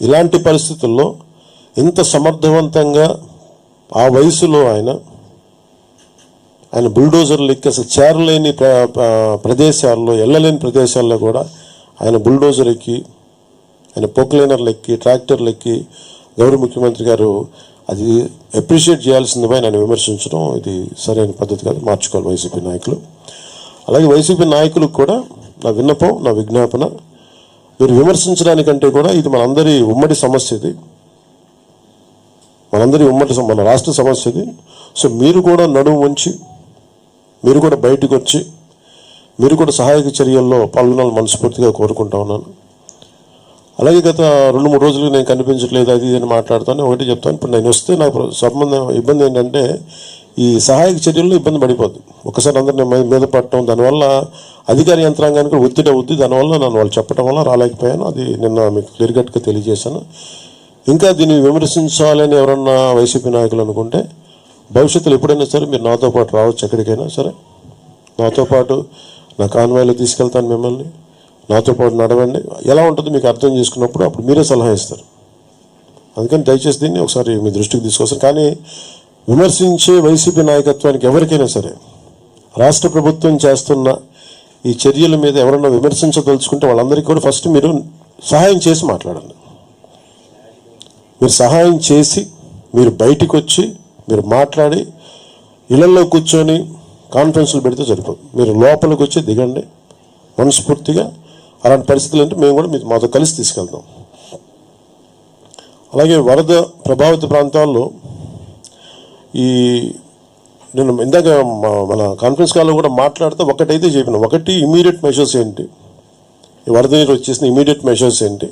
ఇలాంటి పరిస్థితుల్లో ఇంత సమర్థవంతంగా ఆ వయసులో ఆయన ఆయన బుల్డోజర్లు ఎక్కి అసలు చేరలేని ప్ర ప్రదేశాల్లో వెళ్ళలేని ప్రదేశాల్లో కూడా ఆయన బుల్డోజర్ ఎక్కి ఆయన పోక్లైనర్లు ఎక్కి ట్రాక్టర్లు ఎక్కి గౌరవ ముఖ్యమంత్రి గారు అది అప్రిషియేట్ చేయాల్సింది నన్ను విమర్శించడం ఇది సరైన పద్ధతి కాదు. మార్చుకోవాలి వైసీపీ నాయకులు. అలాగే వైసీపీ నాయకులకు కూడా నా విన్నపం నా విజ్ఞాపన మీరు విమర్శించడానికంటే కూడా ఇది మనందరి ఉమ్మడి సమస్య ఇది. మనందరి ఉమ్మడి మన రాష్ట్ర సమస్య ఇది. సో మీరు కూడా నడుము ఉంచి మీరు కూడా బయటకు వచ్చి మీరు కూడా సహాయక చర్యల్లో పాల్గొనాలని మనస్ఫూర్తిగా కోరుకుంటా ఉన్నాను. అలాగే గత రెండు మూడు రోజులు నేను కనిపించట్లేదు అది ఇది అని మాట్లాడుతాను. ఒకటి చెప్తాను. ఇప్పుడు నేను వస్తే నాకు సంబంధం ఇబ్బంది ఏంటంటే ఈ సహాయక చర్యల్లో ఇబ్బంది పడిపోద్ది. ఒకసారి అందరిని మీద పడటం దానివల్ల అధికార యంత్రాంగానికి ఒత్తిడి అవుద్ది. దానివల్ల నన్ను వాళ్ళు చెప్పడం వల్ల రాలేకపోయాను. అది నిన్న మీకు క్లియర్ కట్గా తెలియజేశాను. ఇంకా దీన్ని విమర్శించాలని ఎవరన్నా వైసీపీ నాయకులు అనుకుంటే భవిష్యత్తులో ఎప్పుడైనా సరే మీరు నాతో పాటు రావచ్చు ఎక్కడికైనా సరే. నాతో పాటు నా కాన్వాయ్లో తీసుకెళ్తాను మిమ్మల్ని. నాతో పాటు నడవండి. ఎలా ఉంటుందో మీకు అర్థం చేసుకున్నప్పుడు అప్పుడు మీరే సలహా ఇస్తారు. అందుకని దయచేసి దీన్ని ఒకసారి మీ దృష్టికి తీసుకొస్తాను. కానీ విమర్శించే వైసీపీ నాయకత్వానికి ఎవరికైనా సరే రాష్ట్ర ప్రభుత్వం చేస్తున్న ఈ చర్యల మీద ఎవరన్నా విమర్శించదలుచుకుంటే వాళ్ళందరికీ కూడా ఫస్ట్ మీరు సహాయం చేసి మాట్లాడండి. మీరు సహాయం చేసి మీరు బయటికి వచ్చి మీరు మాట్లాడి ఇళ్ళలో కూర్చొని కాన్ఫరెన్స్లు పెడితే సరిపోదు. మీరు లోపలికి వచ్చి దిగండి. మనస్ఫూర్తిగా అలాంటి పరిస్థితులు అంటే మేము కూడా మీరు మాతో కలిసి తీసుకెళ్తాం. అలాగే వరద ప్రభావిత ప్రాంతాల్లో ఈ నేను ఇందాక మన కాన్ఫరెన్స్ కాల్లో కూడా మాట్లాడితే ఒకటైతే చెప్పిన ఒకటి ఇమీడియట్ మెషర్స్ ఏంటి? ఈ వరద నీరు వచ్చేసిన ఇమీడియట్ మెషర్స్ ఏంటి?